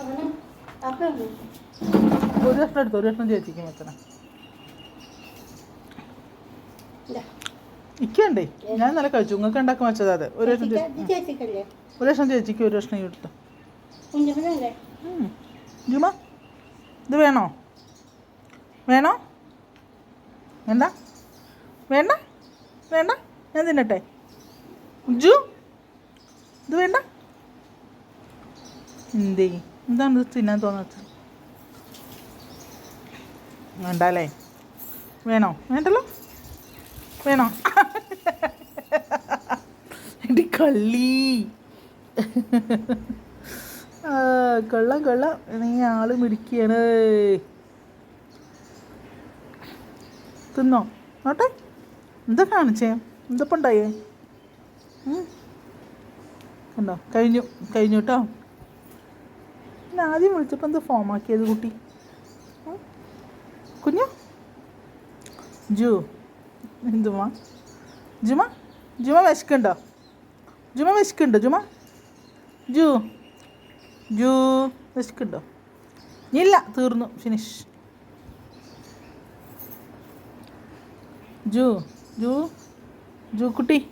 ഒരു കഷ്ണം എടുത്തു? ഒരു കഷ്ണം ചേച്ചിക്ക് വെക്കണം ഇക്കണ്ടേ ഞാൻ നല്ല കഴിച്ചു. നിങ്ങൾക്ക് ഉണ്ടാക്കി വെച്ചത് അത്. ഒരു ചേച്ചിക്കല്ലേ? ഒരു കഷ്ണം ചേച്ചിക്ക് ഒരു എടുത്തു. കുഞ്ഞുമനല്ലേ? ജുമ ഇത് വേണോ? വേണോ? വേണ്ട? വേണ്ട? വേണ്ട? ഞാൻ തിന്നട്ടെ. ജു ഇത് വേണ്ട? എന്തേ എന്താണ് ഇത് തിന്നാൻ തോന്നുന്നത് വേണ്ടല്ലേ? വേണോ? വേണ്ടല്ലോ? വേണോ? എടി കള്ളി. കൊള്ളാം കൊള്ളാം. നീ ആൾ മിടിക്കുകയാണ് തിന്നോ? നോട്ടെ. എന്താ കാണിച്ചേ? എന്തപ്പം ഉണ്ടായേ? കണ്ടോ? കഴിഞ്ഞു. കഴിഞ്ഞു കേട്ടോ. പിന്നെ ആദ്യം വിളിച്ചപ്പോൾ എന്താ ഫോം ആക്കിയത് കുട്ടി. കുഞ്ഞു? ജു. എന്തുമാ? ജുമ? ജുമ വിശക്കുണ്ടോ? ജുമ വിശക്കുണ്ടോ? ജുമ? ജു. ജു. വിശക്കുണ്ടോ? ഇല്ല തീർന്നു. ഫിനിഷ് ജു. ജു. ജു കുട്ടി.